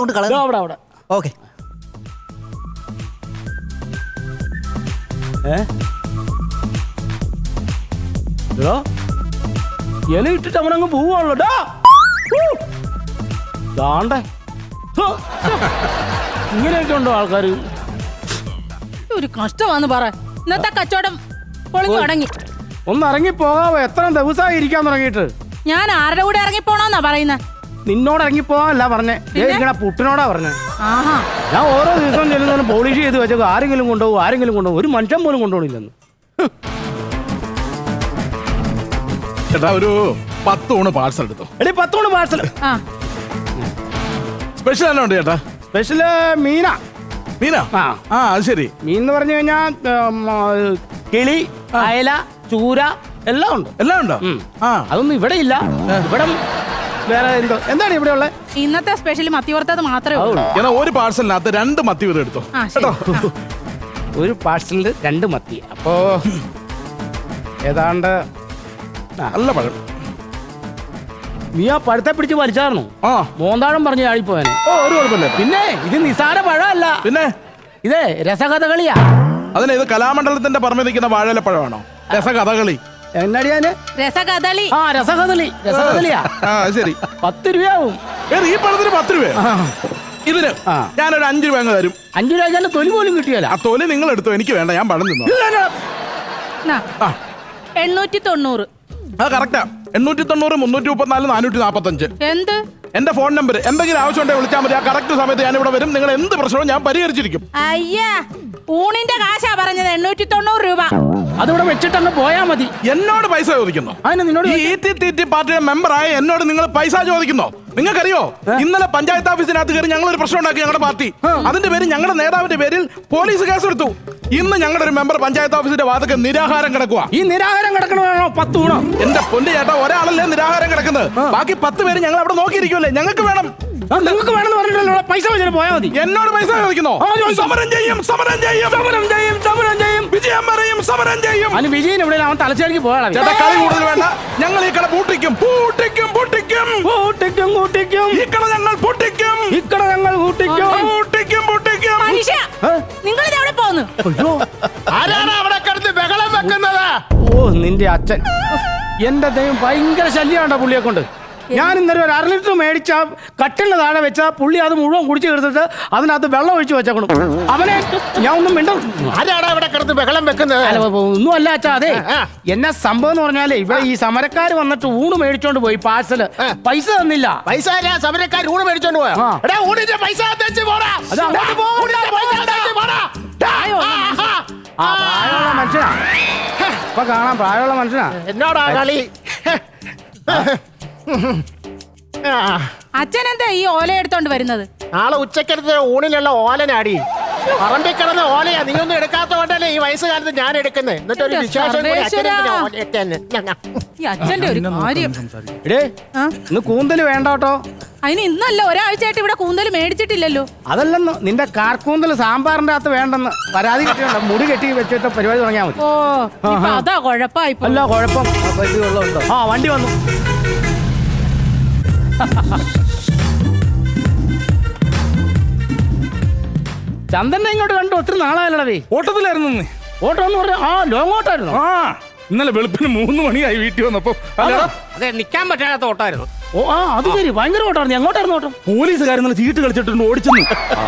കൊണ്ട് കളയാം അവിടെ അവിടെ. ഓക്കെ. ഏ? ഇതോ ഇല ഇട്ടിട്ട് അവനങ്ങ് പോവാണല്ലോ. ദാണ്ടെ. ഇങ്ങനെയൊക്കെ ഉണ്ടോ ആൾക്കാർ ഒരു കഷ്ടമാന്ന് പറ. ഇന്നത്തെ കച്ചവടം പൊളിഞ്ഞു തുടങ്ങി. ഒന്ന് ഇറങ്ങി പോകാവോ എത്ര ദിവസമായി ഇരിക്കാൻ തുടങ്ങിയിട്ട്? ഞാൻ ആരുടെ കൂടെ ഇറങ്ങി പോണോന്നാ പറയുന്നത് നിന്നോട് ഇറങ്ങി പോകാനല്ല പറഞ്ഞേ ഇങ്ങനെ പുട്ടിനോടാ പറഞ്ഞേ. ആഹാ. ഞാൻ ഓരോ ദിവസവും ചെല്ലുന്നതിനും പോളിഷ് ചെയ്ത് വെച്ചേക്കും. ആരെങ്കിലും കൊണ്ടുപോകും ആരെങ്കിലും കൊണ്ടുപോകും. ഒരു മനുഷ്യൻ പോലും കൊണ്ടുപോകണില്ലെന്ന്. ചേട്ടാ ഒരു പത്ത് ഊണ് പാഴ്സൽ എടുത്തോ? എടി പത്തോണ് പാഴ്സൽ ആ. സ്പെഷ്യൽ എല്ലാം ഉണ്ട് ചേട്ടാ. സ്പെഷ്യൽ മീന. മീന? ആ. ആ അത് ശരി. മീൻ എന്ന് പറഞ്ഞു കഴിഞ്ഞാൽ കിളി അയല ചൂര എല്ലാം ഉണ്ട്. എല്ലാം ഉണ്ടോ? ആ. അതൊന്നും ഇവിടെ ഇല്ല. ഇവിടെ വേറെ എന്തോ? എന്താണ് ഇവിടെ ഉള്ളത് ഇന്നത്തെ സ്പെഷ്യൽ മത്തി വറുത്തത് മാത്രമേ ഉള്ളൂ. എന്നാ ഒരു പാഴ്സലിനകത്ത് രണ്ട് മത്തി വീതം എടുത്തോ? ആ ശരി. ആ. ഒരു പാഴ്സലിൽ രണ്ട് മത്തി. അപ്പോ ഏതാണ്ട് നല്ല പഴം. നീ ആ പഴത്തെ പിടിച്ച് വലിച്ചായിരുന്നു ആ. മോന്താഴം പറഞ്ഞ് ചാടിപ്പോയനെ. ഓ ഒരു കുഴപ്പമില്ല പിന്നെ ഇത് നിസാര പഴമല്ല. പിന്നെ? ഇതേ രസകഥകളിയാ. അതിന് ഇത് കലാമണ്ഡലത്തിന്റെ പറമ്പിൽ നിൽക്കുന്ന വാഴയിലപ്പഴമാണോ രസകഥകളി. ആ രസകഥളി രസകഥളിയാ ആ അത് ശരി. പത്ത് രൂപയാവും. ഏ, ഈ പത്ത് രൂപ ഇതിന് ആ. ഞാനൊരു അഞ്ചു രൂപ അങ്ങ് തരും. അഞ്ചു രൂപ തൊലി പോലും കിട്ടിയല്ല. ആ തൊലി നിങ്ങൾ എടുത്തോ എനിക്ക് വേണ്ട ഞാൻ പണം തിന്നു നാ, ആ. എണ്ണൂറ്റി തൊണ്ണൂറ്. അത് കറക്റ്റാ എണ്ണൂറ്റി തൊണ്ണൂറ് മുന്നൂറ്റി മുപ്പത്തിനാല് നാനൂറ്റി നാപ്പത്തഞ്ച്. എന്ത്? എന്റെ ഫോൺ നമ്പർ എന്തെങ്കിലും ആവശ്യമുണ്ടെങ്കിൽ വിളിച്ചാൽ മതി. ആ കറക്റ്റ് സമയത്ത് ഞാൻ ഇവിടെ വരും. നിങ്ങൾ എന്ത് പ്രശ്നവും ഞാൻ പരിഹരിച്ചിരിക്കും. അയ്യാ ഊണിന്റെ കാശാ പറഞ്ഞത് എണ്ണൂറ്റി തൊണ്ണൂറ് രൂപ. അതിവിടെ വെച്ചിട്ട് അങ്ങ് പോയാ മതി. എന്നോട് പൈസ ചോദിക്കുന്നു. അതിന് നിന്നോട് ഈ ഈറ്റി തീറ്റി പാർട്ടിയുടെ മെമ്പറായ എന്നോട് നിങ്ങൾ പൈസ ചോദിക്കുന്നോ. നിങ്ങൾക്കറിയോ? ഇന്നലെ പഞ്ചായത്ത് ഓഫീസിനകത്ത് കയറി ഞങ്ങൾ ഒരു പ്രശ്നം ഉണ്ടാക്കി ഞങ്ങളുടെ പാർട്ടി. അതിന്റെ പേരിൽ ഞങ്ങളുടെ നേതാവിന്റെ പേരിൽ പോലീസ് കേസെടുത്തു. ഇന്ന് ഞങ്ങളുടെ ഒരു മെമ്പർ പഞ്ചായത്ത് ഓഫീസിന്റെ വാതക നിരാഹാരം കിടക്കുക ഈ നിരാഹാരം കിടക്കണോ പത്ത് ഗുണം? എന്റെ പൊന്നു ചേട്ടാ ഒരാളല്ലേ നിരാഹാരം കിടക്കുന്നത്? ബാക്കി പത്ത് പേര് ഞങ്ങൾ അവിടെ നോക്കിയിരിക്കുമല്ലേ ഞങ്ങൾക്ക് വേണം. നിങ്ങൾക്ക് വേണമെന്ന് പറഞ്ഞിട്ടല്ലോ പൈസ വെച്ചിട്ട് പോയാൽ മതി. എന്നോട് പൈസ ചോദിക്കുന്നു. സമരം ചെയ്യും സമരം ചെയ്യും. സമരം ചെയ്യും സമരം ചെയ്യും. വിജയം പറയും സമരം ചെയ്യും. അതിന് വിജയൻ ഇവിടെ അവൻ തലച്ചേരിക്ക് പോയാ ചേട്ടാ കളി കൂടുതൽ വേണ്ട. ഞങ്ങൾ ഈ കട പൂട്ടിക്കും പൂട്ടിക്കും പൂട്ടിക്കും. പൂട്ടിക്കും കൂട്ടിക്കും ഈ കട ഞങ്ങൾ പൂട്ടിക്കും. ഈ കട ഞങ്ങൾ കൂട്ടിക്കും പൂട്ടിക്കും പൂട്ടിക്കും. മനുഷ്യ. അയ്യോ. ആരാണ് അവിടെ കിടന്ന് ബഹളം വെക്കുന്നത്? ഓ നിന്റെ അച്ഛൻ. എന്റെ ദൈവം ഭയങ്കര ശല്യമാണ്ട പുള്ളിയെ കൊണ്ട്? ഞാൻ ഇന്നലെ ഒരു അര ലിറ്റർ മേടിച്ച കട്ടിലിന് താഴെ വെച്ച പുള്ളി അത് മുഴുവൻ കുടിച്ചു കിടത്തിട്ട് അതിനകത്ത് വെള്ളം ഒഴിച്ച് വെച്ചേക്കണം. അവനെ ഞാൻ ഒന്നും മിണ്ടും ആരാടാ ഇവിടെ കിടന്ന് ബഹളം വെക്കുന്നത്? അല്ല, ഒന്നും അല്ല അച്ഛാ അതെ. എന്നെ സംഭവം എന്ന് പറഞ്ഞാലേ ഇവിടെ ഈ സമരക്കാർ വന്നിട്ട് ഊണ് മേടിച്ചോണ്ട് പോയി പാഴ്സൽ. പൈസ തന്നില്ല. പൈസ ആരാ സമരക്കാർ ഊണ് മേടിച്ചോണ്ട് പോയാ? ആ. എടാ ഊണിന്റെ പൈസ തെച്ച് പോടാ. അത്. അങ്ങോട്ട് ഊണിന്റെ പൈസ തെച്ച് പോടാ. ആ. ആ പ്രായമുള്ള മനുഷ്യനാ. ഇപ്പൊ കാണാൻ പ്രായമുള്ള മനുഷ്യനാ. എന്നോടാ കളി. ആ, അച്ഛൻ എന്താ ഈ ഓല എടുത്തോണ്ട് വരുന്നത്? നാളെ ഉച്ചക്കടുത്ത് ഊണിലുള്ള ഓലനാടി. പറമ്പിൽ കിടന്ന ഓലയാ. നീ ഒന്നും എടുക്കാത്ത കൊണ്ടല്ലേ ഈ വയസ്സുകാലത്ത് ഞാൻ എടുക്കുന്നത് എന്നിട്ട് ഒരു വിശ്വാസം കൂടി ഞ, ഞ. ഈ അച്ഛന്റെ ഒരു കാര്യം. ഇടേ ആ? ഇന്ന് കൂന്തൽ വേണ്ട കേട്ടോ അതിന് ഇന്നല്ല ഒരാഴ്ചയായിട്ട് ഇവിടെ കൂന്തൽ മേടിച്ചിട്ടില്ലല്ലോ. അതല്ലെന്ന് നിന്റെ കാർക്കൂന്തൽ സാമ്പാറിന്റെ അകത്ത് വേണ്ടെന്ന് പരാതി കിട്ടിയുണ്ട് മുടി കെട്ടി വെച്ചിട്ട് പരിപാടി തുടങ്ങിയാൽ മതി. ഓ ഇപ്പൊ അതാ കൊഴപ്പായി പോയി. അല്ല കുഴപ്പം. ആ വണ്ടി വന്നു. ചന്ദനെ ഇങ്ങോട്ട് കണ്ടു. ഒത്തിരി നാളായല്ലടവേ ഓട്ടത്തിലായിരുന്നു ഇന്ന്. ഓട്ടോ എന്ന് പറഞ്ഞ ആ ലോങ് ഓട്ടായിരുന്നു ആ ഇന്നലെ വെളുപ്പിന് മൂന്ന് മണിയായി വീട്ടിൽ വന്നപ്പോ. അതാ. അതെ നിക്കാൻ പറ്റാത്ത ഓട്ടായിരുന്നു. ഓ ആ അത് ശരി. ഭയങ്കര ഓട്ടായിരുന്നു. എങ്ങോട്ടായിരുന്നു ഓട്ടം? പോലീസുകാർ ഇന്നലെ ചീട്ട് കളിച്ചിട്ടുണ്ട് ഓടിച്ചെന്ന്.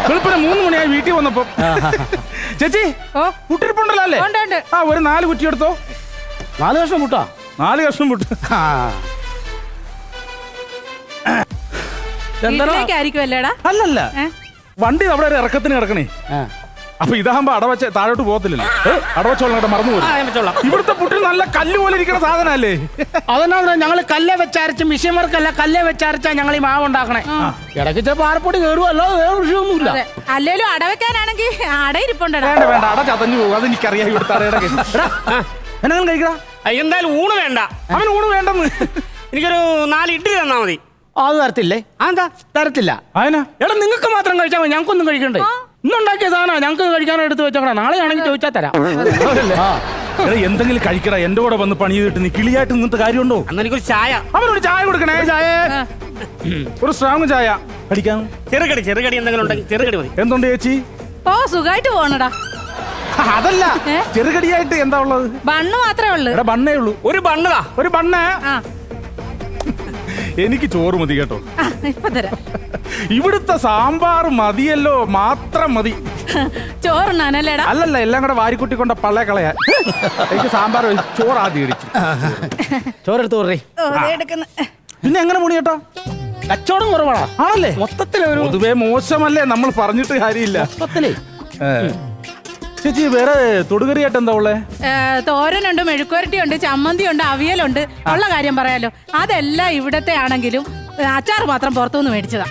വെളുപ്പിന് മൂന്ന് മണിയായി വീട്ടിൽ വന്നപ്പോ. ചേച്ചി ഓ. കുട്ടിരിപ്പുണ്ടല്ലോ അല്ലേ? ഉണ്ട് ഉണ്ട്. ആ ഒരു നാല് കുറ്റി എടുത്തോ. നാല് വർഷം മുട്ടാ? നാല് കഷ്ണം വിട്ടു? വീട്ടിലേക്കായിരിക്കും അല്ലേടാ? അല്ലല്ല. ഏ? വണ്ടി അവിടെ ഒരു ഇറക്കത്തിന് കിടക്കണേ. ആ. അപ്പൊ ഇതാകുമ്പോ അടവച്ച താഴോട്ട് പോകത്തില്ലല്ലോ. അടവച്ചോളം കേട്ടോ മറന്നു പോകും ഇവിടുത്തെ പുട്ടിൽ നല്ല കല്ല് പോലെ ഇരിക്കുന്ന സാധനല്ലേ അതെന്നാ ഞങ്ങൾ കല്ലേ വെച്ചരച്ച് മിഷ്യന്മാർക്കല്ല വർക്കല്ല കല്ലേ വെച്ചരച്ചാ ഞങ്ങൾ ഈ മാവ് ഉണ്ടാക്കണേ. ഇടയ്ക്ക് ചിലപ്പോ കയറും അല്ലാതെ വേറെ വിഷയമൊന്നുമില്ല അല്ലേലും അടവെക്കാനാണെങ്കിൽ അടയിരിപ്പുണ്ടോ വേണ്ട വേണ്ട അട ചതഞ്ഞു പോകും. അത് എനിക്കറിയാം ഇവിടുത്തെ അടയുടെ എന്നെങ്കിലും കഴിക്കടാ. എന്തായാലും ഊണ് വേണ്ട. അവൻ ഊണ് വേണ്ടെന്ന്. എനിക്കൊരു നാല് ഇഡ്ഡലി തന്നാ മതി. അത് തരത്തില്ലേ? എന്താ തരത്തില്ല. അതിനാ എടാ നിങ്ങൾക്ക് മാത്രം കഴിച്ചാൽ മതി. ഞങ്ങൾക്കൊന്നും കഴിക്കണ്ടേ? ഇന്നുണ്ടാക്കിയ സാധനം ഞങ്ങൾക്ക് കഴിക്കാനോ എടുത്ത് വെച്ചോക്കണം നാളെ ആണെങ്കിൽ ചോദിച്ചാൽ തരാം. ആ. എടാ എന്തെങ്കിലും കഴിക്കടാ. എന്റെ കൂടെ വന്ന് പണി ചെയ്തിട്ട് നീ കിളിയായിട്ട് നിന്നിട്ട് കാര്യമുണ്ടോ? അന്ന് എനിക്കൊരു ചായ. അവനൊരു ചായ കൊടുക്കണേ. ചായ. ഒരു സ്ട്രോങ് ചായ. അടിക്കാം. ചെറുകടി ചെറുകടി എന്തെങ്കിലും ഉണ്ടെങ്കിൽ ചെറുകടി മതി. എന്തുണ്ട് ചേച്ചി? ഓ സുഖായിട്ട് പോണടാ. അതല്ല. ഏ? ചെറുകടിയായിട്ട് എന്താ ഉള്ളത്? ബണ്ണ് മാത്രമേ ഉള്ളു. എടാ ബണ്ണേ ഉള്ളൂ. ഒരു ബണ്ണതാ ഒരു ബണ്ണ്. ആ. എനിക്ക് ചോറ് മതി കേട്ടോ. ഇപ്പൊ തരാം. ഇവിടുത്തെ സാമ്പാർ മതിയല്ലോ മാത്രം മതി. ചോറുണ്ണാനല്ലേടാ? അല്ലല്ല എല്ലാം കൂടെ വാരിക്കുട്ടി കൊണ്ട പള്ളേ കളയാ. എനിക്ക് സാമ്പാർ മതി. ചോറ് ആദ്യം ഇടിച്ചു. ചോറെടുത്ത് പറയേ ഓ, ദേ എടുക്കുന്നു. പിന്നെ എങ്ങനെ മുണി കേട്ടോ? കച്ചവടം കുറവാണോ ആണല്ലേ? മൊത്തത്തിലൊരു പൊതുവേ മോശമല്ലേ നമ്മൾ പറഞ്ഞിട്ട് കാര്യമില്ല. മൊത്തത്തിലേ. ഏ. ചേച്ചി വേറെ തൊടുകറിയായിട്ട് എന്താ ഉള്ളേ? തോരനുണ്ട് ചമ്മന്തി ചമ്മന്തിയുണ്ട് അവിയലുണ്ട്. ഉള്ള കാര്യം പറയാലോ. അതെല്ലാം ഇവിടത്തെ ആണെങ്കിലും അച്ചാർ മാത്രം പുറത്തുനിന്ന് മേടിച്ചതാ.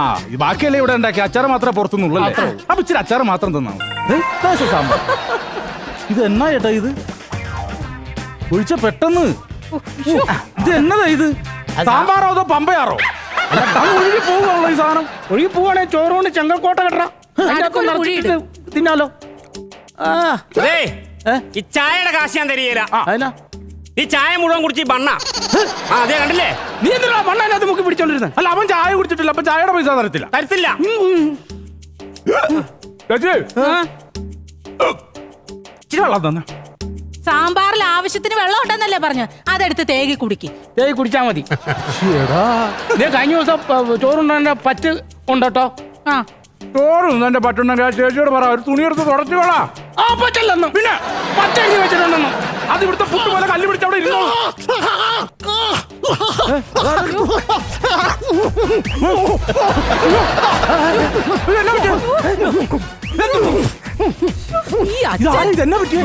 ആ ബാക്കിയല്ലേ ഇവിടെ ഉണ്ടാക്കി അച്ചാറ് മാത്രമേ പുറത്തുനിന്നുള്ളൂ അപ്പൊ ഇച്ചിരി അച്ചാറ് മാത്രം തന്നാ സാമ്പാർ. ഇത് എന്നാ ചേട്ടാ ഇത്? ഒഴിച്ച പെട്ടെന്ന്. ഇത് എന്നതാ ഇത്? സാമ്പാറോ അതോ പമ്പയാറോ? ഒഴുകി പോവുകയാണെങ്കിൽ ഈ സാധനം. ഒഴുകി പോവാണെ ചോറ് ചെങ്കൽക്കോട്ട കെട്ടറ തിന്നാലോ. അതേ ഈ ചായയുടെ കാശ് ഞാൻ തരികയില്ല. ഈ ചായ മുഴുവൻ കുടിച്ച് ഈ ബണ്ണ. ആ അതെ കണ്ടില്ലേ? നീ എന്തിനാ മണ്ണതിനകത്ത് മുക്കി പിടിച്ചോണ്ടിരുന്നത് അല്ല അവൻ ചായ കുടിച്ചിട്ടില്ല അപ്പൊ ചായയുടെ പൈസ തരത്തില്ല. തരത്തില്ല. ഇച്ചിരി വെള്ളം തന്നെ. സാമ്പാറിൽ ആവശ്യത്തിന് വെള്ളം ഉണ്ടെന്നല്ലേ പറഞ്ഞു? അതെടുത്ത് തേകി കുടിക്ക്. തേകി കുടിച്ചാ മതി. നീ കഴിഞ്ഞ ദിവസം ചോറുണ്ടെ പറ്റ് ഉണ്ടോ ആ. ചോറും എന്റെ പറ്റുണ്ടെങ്കിൽ ചേച്ചിയോട് പറ ഒരു തുണി എടുത്ത് തുടച്ചു വേളാ ആ പറ്റല്ലെന്ന് പിന്നെ പച്ച എഴുതി വെച്ചിട്ടുണ്ടെന്ന് അത് ഇവിടുത്തെ ഫുഡ് പോലെ കല്ല് പിടിച്ച് അവിടെ ഇരുന്നോ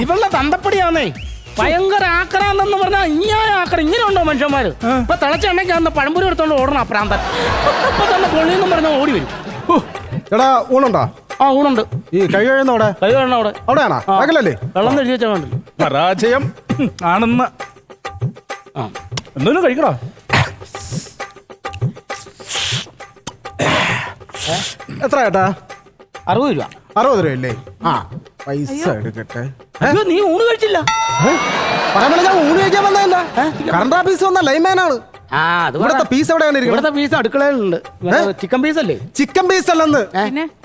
ഇവളുടെ തന്തപ്പടിയാന്നേ. ഭയങ്കര ആക്രാന്തെന്ന് പറഞ്ഞാൽ ഇങ്ങനെ ആക്ര ഇങ്ങനെ ഉണ്ടോ മനുഷ്യന്മാര് ഇപ്പൊ തിളച്ചെണ്ണയ്ക്ക് അന്ന് പഴംപൊരി എടുത്തോണ്ട് ഓടണം അപ്രാന്തൻ പ്രാന്തൻ ഇപ്പൊ തന്നെ പൊള്ളിയെന്നും പറഞ്ഞാൽ ഓടി വരും. എടാ ഊണുണ്ടോ? ആ ഊണുണ്ട്. ഈ കൈ കഴിയുന്ന അവിടെ? കൈ വേണം അവിടെ. അവിടെയാണോ. അകലല്ലേ വെള്ളം എഴുതി വെച്ചാൽ കണ്ടില്ല പരാജയം ആണെന്ന്. ആ. എന്തോലും കഴിക്കടാ? എത്ര ഏട്ടാ? അറുപത് രൂപ. അറുപത് രൂപയല്ലേ ആ പൈസ എടുക്കട്ടെ. അയ്യോ നീ ഊണ് കഴിച്ചില്ല. പറയാൻ ഞാൻ ഊണ് കഴിക്കാൻ വന്നതല്ല. കറണ്ട് ഓഫീസ് വന്ന ലൈൻമാനാണ് ആ അത് ഇവിടുത്തെ പീസ് എവിടെയാണ് ഇരിക്കുന്നത്? ഇവിടുത്തെ പീസ് അടുക്കളയിലുണ്ട്. ചിക്കൻ പീസ് അല്ലേ? ചിക്കൻ പീസ് അല്ലെന്ന്.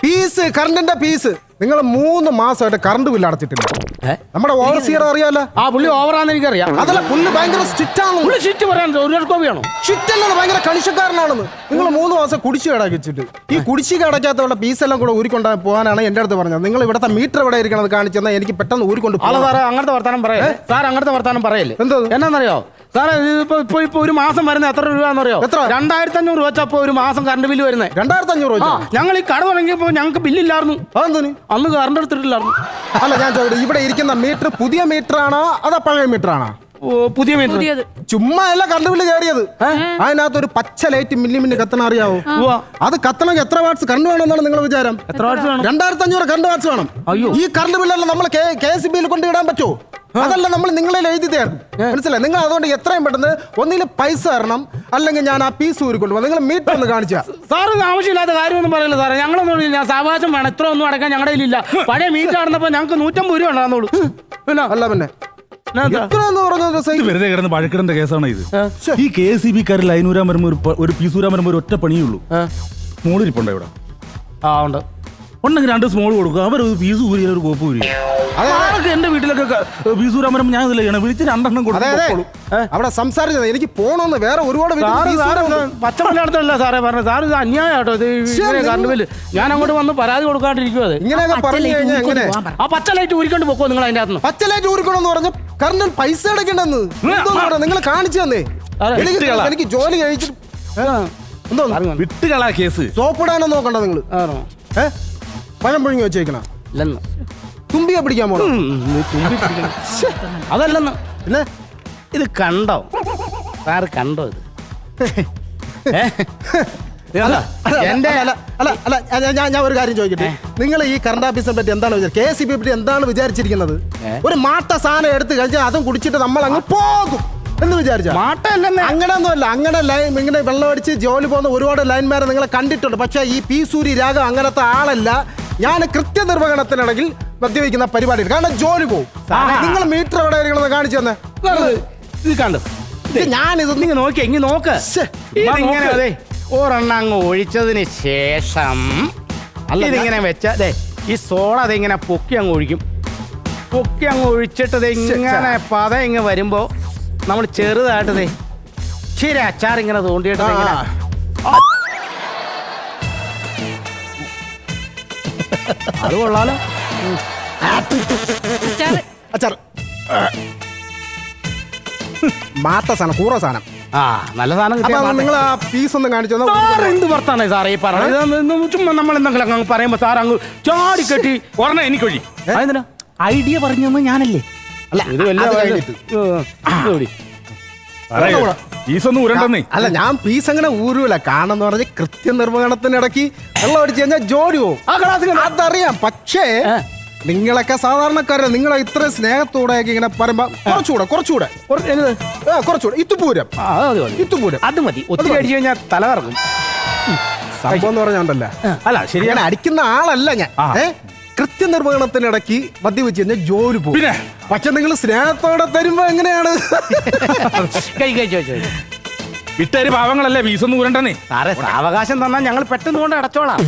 പീസ് കറണ്ടിന്റെ പീസ് നിങ്ങൾ മൂന്ന് മാസമായിട്ട് കറണ്ട് ബില്ല് അടച്ചിട്ടില്ല. ഏ? നമ്മുടെ ഓവർസിയർ അറിയാലോ? ആ പുള്ളി ഓവറാന്ന് എനിക്കറിയാം. അതല്ല പുല്ല് ഭയങ്കര സ്ട്രിക്റ്റ് ആണ് പുള്ളി ഷിറ്റ് പറയാൻ ഒരു കോപിയാണോ സ്ട്രിക്റ്റ് അല്ലെന്ന് ഭയങ്കര കണിശക്കാരനാണെന്ന്. നിങ്ങൾ മൂന്ന് മാസം കുടിശ്ശിക അടക്കി വെച്ചിട്ട്. ഈ കുടിശ്ശിക അടയ്ക്കാത്തവരുടെ പീസ് എല്ലാം കൂടെ ഊരിക്കൊണ്ട് പോകാനാണ് എന്റെ അടുത്ത് പറഞ്ഞത്. നിങ്ങൾ ഇവിടുത്തെ മീറ്റർ എവിടെ ഇരിക്കണത് കാണിച്ചെന്നാൽ എനിക്ക് പെട്ടെന്ന് ഊരിക്കൊണ്ട് അല്ല പോകാം. സാറേ അങ്ങനത്തെ വർത്താനം പറയല്ലേ? സാർ അങ്ങനത്തെ വർത്താനം പറയല്ലേ? എന്തോ? എന്നാന്നറിയോ? സാറേ ഇതിപ്പോ ഇപ്പൊ ഇപ്പൊ ഒരു മാസം വരുന്ന എത്ര രൂപയാണെന്നറിയോ എത്ര? രണ്ടായിരത്തി അഞ്ഞൂറ് രൂപ വെച്ചപ്പോ ഒരു മാസം കറണ്ട് ബില്ല് വരുന്നത് രണ്ടായിരത്തി അഞ്ഞൂറ് വെച്ചോ? ഞങ്ങൾ ഈ കട തുടങ്ങിയപ്പോ ഞങ്ങൾക്ക് ബില്ലില്ലായിരുന്നു അതെന്തോന്? അന്ന് കറണ്ട് എടുത്തിട്ടില്ലായിരുന്നു. അല്ല ഞാൻ ചോദിക്കട്ടെ ഇവിടെ ഇരിക്കുന്ന മീറ്റർ പുതിയ മീറ്റർ ആണോ അതോ പഴയ മീറ്റർ ആണോ? പുതിയ മീറ്റർ ചുമ്മാ അല്ല കറണ്ട് ബില്ല് കയറിയത്. അതിനകത്ത് ഒരു പച്ച ലൈറ്റ് മില്ലി മില്ലി കത്തണം അറിയാവോ? അത് കത്തണമെങ്കിൽ എത്ര വാട്സ് കറണ്ട് വേണമെന്നാണ് നിങ്ങൾ വിചാരം? എത്ര വാട്സ് വേണം? രണ്ടായിരത്തി അഞ്ഞൂറ് കറണ്ട് വാട്സ് വേണം. അയ്യോ. ഈ കറണ്ട് ബില്ലല്ല നമ്മൾ കെ എസ് ബിയിൽ കൊണ്ട് ഇടാൻ പറ്റുമോ? അതല്ല നമ്മൾ നിങ്ങളെ എഴുതി തരണം മനസ്സിലായി? നിങ്ങൾ അതുകൊണ്ട് എത്രയും പെട്ടെന്ന് ഒന്നിൽ പൈസ തരണം അല്ലെങ്കിൽ ഞാൻ ആ പീസ് ഊരിക്കൊള്ളു നിങ്ങൾ മീറ്റർ ഒന്ന് കാണിച്ചാ. സാറ് ഇത് ആവശ്യമില്ലാത്ത കാര്യമൊന്നും പറയില്ല സാറേ. ഞങ്ങളൊന്നും ഇല്ല. സാവകാശം വേണം. ഇത്ര ഒന്നും അടക്കാൻ ഞങ്ങളുടെ ഇല്ല പഴയ മീറ്റ് ആടുന്നപ്പോ ഞങ്ങൾക്ക് നൂറ്റമ്പത് രൂപ ഉണ്ടാകുന്നുള്ളൂ പിന്നെ? അല്ല പിന്നെ. എത്ര എന്ന് പറഞ്ഞത് ഇത് സൈക്കിൾ വെറുതെ കിടന്ന് വഴക്കിടേണ്ട കേസാണ് ഇത്. ഈ കെ എസ് സി ബിക്കാർ ലൈനൂരാൻ വരുമ്പോ ഒരു പീസൂരാൻ ഒരു ഒറ്റ പണിയുള്ളൂ മോളിരിപ്പുണ്ടോ ഇവിടെ? ആ ഉണ്ട്. ഉണ്ടെങ്കിൽ രണ്ട് സ്മോൾ കൊടുക്കുക. അവർ ഒരു പീസ് ഊരിയ ഒരു കോപ്പ് ഊരിയ അതൊക്കെ എന്റെ വീട്ടിലൊക്കെ പീസ് വരുമ്പോ ഞാൻ ഇതില്ല ചെയ്യണം. വിളിച്ച് രണ്ടെണ്ണം കൊടുക്കും അവിടെ സംസാരിച്ചത് എനിക്ക് പോണോന്ന് വേറെ ഒരുപാട് പച്ചമല്ലാടത്തല്ല സാറേ പറഞ്ഞത്. സാറ് ഇത് അന്യായട്ടോ ഇത് കറണ്ട് ബില്ല് ഞാൻ അങ്ങോട്ട് വന്ന് പരാതി കൊടുക്കാണ്ടിരിക്കും അത്. ഇങ്ങനെയൊക്കെ പച്ച പറഞ്ഞു ലൈറ്റ് കഴിഞ്ഞാൽ എങ്ങനെ. ആ പച്ച ലൈറ്റ് ഊരിക്കൊണ്ട് പൊക്കോ നിങ്ങൾ അതിന്റെ അകത്തുനിന്ന് പച്ചലായിട്ട് ഊരിക്കണമെന്ന് പറഞ്ഞു കറണ്ട് പൈസ അടക്കണ്ടെന്ന് നിങ്ങൾ കാണിച്ചു തന്നേ. എനിക്ക് എനിക്ക് ജോലി കഴിച്ചിട്ട് എന്തോ? വിട്ടുകളാ കേസ്. സോപ്പിടാനോ നോക്കണ്ട നിങ്ങൾ. ആണോ? ഏ? പഴം പുഴുങ്ങി വെച്ചേക്കണ? ഇല്ലെന്ന്. തുമ്പിയെ പിടിക്കാൻ പോണം. അതല്ലെന്ന്. പിന്നെ? ഇത് കണ്ടോ? സാറ് കണ്ടോ ഇത്? എന്റെ അല്ല, അല്ല അല്ല ഞാൻ ഞാൻ ഒരു കാര്യം ചോദിക്കട്ടെ. നിങ്ങൾ ഈ കറണ്ട് ഓഫീസിനെ പറ്റി എന്താണ് വിചാരിച്ചത് കെ സി ബി പറ്റി എന്താണ് വിചാരിച്ചിരിക്കുന്നത്? ഒരു മാട്ട സാധനം എടുത്ത് കഴിച്ചാൽ അതും കുടിച്ചിട്ട് നമ്മൾ അങ്ങ് പോകും എന്ന് വിചാരിച്ച. മാട്ടല്ലെന്ന് അല്ല അങ്ങനെ ലൈൻ ഇങ്ങനെ വെള്ളം അടിച്ച് ജോലി പോകുന്ന ഒരുപാട് ലൈൻമാരെ നിങ്ങളെ കണ്ടിട്ടുണ്ട്. പക്ഷേ ഈ പി സൂരി രാഗം അങ്ങനത്തെ ആളല്ല. ഞാൻ കൃത്യനിർവഹണത്തിനിടയിൽ മദ്യപിക്കുന്ന പരിപാടി കാരണം ജോലി പോകും നിങ്ങൾ മീറ്റർ എവിടെ ഇരിക്കണമെന്ന് കാണിച്ചു തന്നെ? ഇത് കണ്ടു? ഞാനിത് നിങ്ങൾ നോക്കിയ ഇങ്ങനെ നോക്ക്. നോക്ക്. അതെ? ഒരെണ്ണം അങ്ങ് ഒഴിച്ചതിന് ശേഷം അല്ല, ഇതിങ്ങനെ വെച്ച ദേ ഈ സോഡ അതിങ്ങനെ പൊക്കി അങ്ങ് ഒഴിക്കും. പൊക്കി അങ്ങ് ഒഴിച്ചിട്ടത് ഇങ്ങനെ പത ഇങ്ങ് വരുമ്പോ നമ്മൾ ചെറുതായിട്ട് ദേ ശരി അച്ചാർ ഇങ്ങനെ തോണ്ടിയിട്ട് ദേ ഇങ്ങനെ അത് കൊള്ളാലോ. മാത്ത അച്ചാർ മാട്ട സാധനം കൂറ സാധനം. ആ നല്ല സാധനം നിങ്ങൾ ആ പീസ് ഒന്ന് കാണിച്ചു എന്ത് വർത്താനം സാറേ ഈ പറഞ്ഞത്? ചുമ്മാ നമ്മൾ എന്തെങ്കിലും അങ്ങ് പറയുമ്പോ സാർ അങ്ങ് ചാടിക്കെട്ടി ഒരെണ്ണം എനിക്കൊഴി. അതെന്തിനാ? ഐഡിയ പറഞ്ഞു ഞാനല്ലേ. അല്ല ഇത് വലിയ കഴിഞ്ഞിട്ട്. ഉരണ്ടെന്നേ അല്ല ഞാൻ പീസ് അങ്ങനെ ഊരൂല. കാണുന്ന പറഞ്ഞ് കൃത്യനിർവഹണത്തിനിടയ്ക്ക് വെള്ളം അടിച്ചു കഴിഞ്ഞാൽ ജോലി പോകും ആ ക്ലാസ് അതറിയാം. പക്ഷേ. നിങ്ങളൊക്കെ സാധാരണക്കാരെ നിങ്ങളെ ഇത്ര സ്നേഹത്തോടെ ഇങ്ങനെ പറയുമ്പോ കുറച്ചുകൂടെ കുറച്ചുകൂടെ. കുറച്ചുകൂടെ. ഇത്തുപൂരം. ഇത്തുപൂരം. അത് മതി. ഒത്തിരി അടിച്ചു കഴിഞ്ഞാൽ തല കറങ്ങും സംഭവം എന്ന് പറഞ്ഞോണ്ടല്ല അല്ല ശരിയാണ്. അടിക്കുന്ന ആളല്ല ഞാൻ. കൃത്യനിർവഹണത്തിനിടയ്ക്ക് മദ്യവെച്ച് കഴിഞ്ഞാൽ ജോലി പോകും. പിന്നെ? പക്ഷെ നിങ്ങൾ സ്നേഹത്തോടെ തരുമ്പോ എങ്ങനെയാണ്? കഴി കഴിച്ചു കഴിച്ചു വിട്ടേര് പാവങ്ങളല്ലേ വീസൊന്നും ഊരണ്ടേ സാറേ സാവകാശം തന്നാൽ ഞങ്ങൾ പെട്ടെന്ന് കൊണ്ട് അടച്ചോളാം.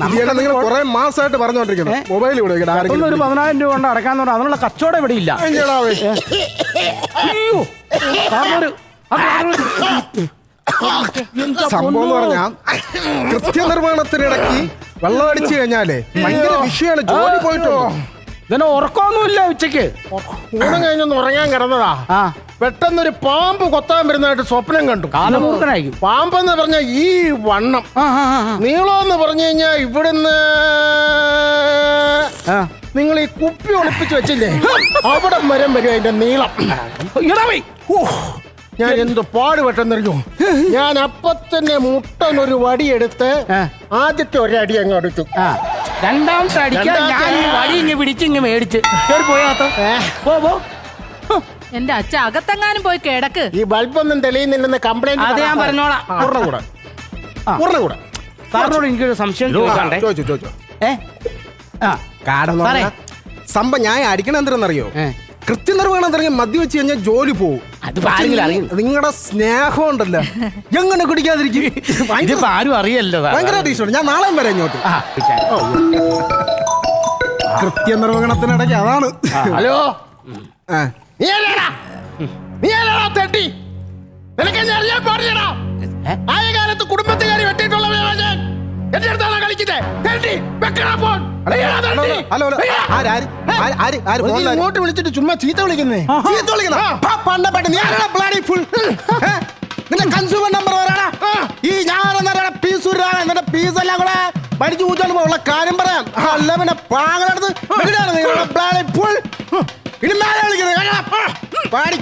നിങ്ങൾ കുറെ മാസമായിട്ട് പറഞ്ഞോണ്ടിരിക്കുന്നു മൊബൈൽ ഇവിടെ പെട്ടെന്ന് ഒരു പതിനായിരം രൂപ കൊണ്ട് അടക്കാന്ന് പറഞ്ഞാൽ അതിനുള്ള കച്ചവടം ഇവിടെ ഇല്ല. അവൻ? അയ്യോ. സാറിനൊരു ആ സാറിനൊരു- എന്താ സംഭവം എന്ന് പൊന്നോ? പറഞ്ഞാൽ കൃത്യനിർവഹണത്തിനിടയ്ക്ക് വെള്ളം അടിച്ചു കഴിഞ്ഞാലേ ഭയങ്കര വിഷയമാണ് ജോലി പോയിട്ടോ ഇതന്നെ ഉറക്കമൊന്നുമില്ല ഉച്ചയ്ക്ക് ഊണം കഴിഞ്ഞൊന്ന് ഉറങ്ങാൻ കിടന്നതാ. ആ. പെട്ടെന്നൊരു പാമ്പ് കൊത്താൻ വരുന്നതായിട്ട് സ്വപ്നം കണ്ടു. കാലമൂർഖനായിരിക്കും പാമ്പെന്ന് പറഞ്ഞ ഈ വണ്ണം. ആ ആ ആ, നീളം എന്ന് പറഞ്ഞു കഴിഞ്ഞാൽ ഇവിടുന്ന് ആ. നിങ്ങൾ ഈ കുപ്പി ഒളിപ്പിച്ച് വെച്ചില്ലേ? അവിടെ മരം വരും അതിന്റെ നീളം. ഇടവേ. ഞാൻ എന്ത് പാടുപെട്ടെന്നറിയോ ഞാൻ അപ്പൊ തന്നെ മുട്ടനൊരു വടി എടുത്ത് ആദ്യത്തെ ഒരടി അങ്ങ് അടിച്ചു. രണ്ടാമത്തെ അടിക്കാൻ ഞാൻ ഈ വടി ഇങ്ങ് പിടിച്ച് ഇങ്ങ് മേടിച്ച്. കേറി പോയാത്ത പോ പോ. എന്റെ അച്ഛ അകത്തെങ്ങാനും പോയി കിടക്ക്. ഈ ബൾബൊന്നും തെളിയുന്നില്ലെന്ന് അത് ഞാൻ കംപ്ലൈന്റ് പറഞ്ഞോളാം. കൂടെ. കൂടെ. സാറിനോട് എനിക്കൊരു സംശയം ചോദിക്കണ്ടേ ചോദിച്ചു ചോദിച്ചു. ഏ? ആ. പറഞ്ഞാ സംഭവം ഞാൻ അടിക്കണം എന്തിനെന്നറിയോ ഏ. കൃത്യനിർവഹണം തുടങ്ങി മദ്യം വെച്ച് കഴിഞ്ഞാൽ ജോലി പോകും അതിപ്പോ ആരെങ്കിലും അറിയും. നിങ്ങളുടെ സ്നേഹം ഉണ്ടല്ലോ. എങ്ങനെ കുടിക്കാതിരിക്കും? ഇതിപ്പോ ആരും അറിയല്ലോ ഭയങ്കര ഞാൻ നാളെ വരാം ഇങ്ങോട്ട്. കൃത്യനിർവഹണത്തിനിടയ്ക്ക് അതാണ്. ഹലോ. ആ. നീ ആരാടാ? നീ ആരാടാ തെണ്ടി? നിനക്ക് എന്നെ അറിയാൻ പാടില്ലടാ. ആയ കാലത്ത് കുടുംബത്തെ കയറി വെട്ടിയിട്ടുള്ളവനാ ഞാൻ. എന്റെ അടുത്താണ് കളിക്കുന്നത്? ഇങ്ങോട്ട് വിളിച്ചിട്ട് ചുമ്മാ ചീത്ത വിളിക്കുന്നേ. ചീത്ത വിളിക്കുന്നോ? ഏ? നിന്റെ കൺസ്യൂമർ നമ്പർ പറയാടാ. ഈ ഞാനെന്നാ പീസുരാണ് എന്നിട്ട് പീസ് എല്ലാം കൂടെ പഠിച്ചു കൂച്ചാൽ ഉള്ള കാര്യം പറയാം. അല്ല പിന്നെ പാങ്ങളടുത്ത് എവിടെയാണ് നിങ്ങളുടെ പാടി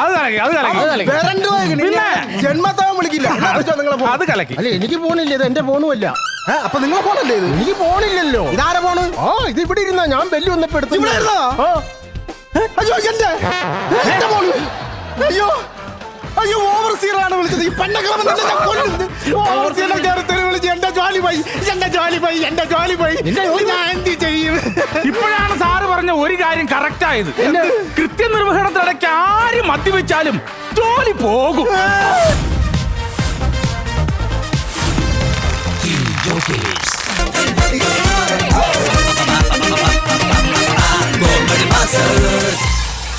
അത് കലക്കി അത് കലക്കി. വരണ്ടു പിന്നെ ജന്മത്താവും വിളിക്കില്ല. വിളിച്ചോ നിങ്ങളെ phone. അത് കലക്കി. അല്ല എനിക്ക് പോണില്ല ഇത് എന്റെ ഫോണുമല്ല ഏ, അപ്പൊ നിങ്ങളെ ഫോണല്ലേ ഇത്? എനിക്ക് ഫോണില്ലല്ലോ. ഇതാരെ ഫോണ്? ആ ഇത് ഇവിടെ ഇരുന്നാ. ഞാൻ ബെല്ല് വന്നപ്പോ എടുത്തു ഇവിടെ ഇരുന്നതാ? അയ്യോ എന്റെ അയ്യോ. അയ്യോ ഓവർ ആണ് വിളിച്ചത്. ഈ പണ്ടക്കളവൻ തന്നെ ഓവർ സീറിനെ കയറി വിളിച്ച് ജോലി പോയി എന്റെ ജോലി പോയി എന്റെ ജോലി പോയി ഞാൻ എന്ത് ചെയ്യും? ഇപ്പോഴാണ് സാറ് പറഞ്ഞ ഒരു കാര്യം കറക്റ്റ് ആയത്. കൃത്യനിർവഹണത്തിനിടയ്ക്ക് ആര് മദ്യവെച്ചാലും ജോലി പോകും. Gold Masters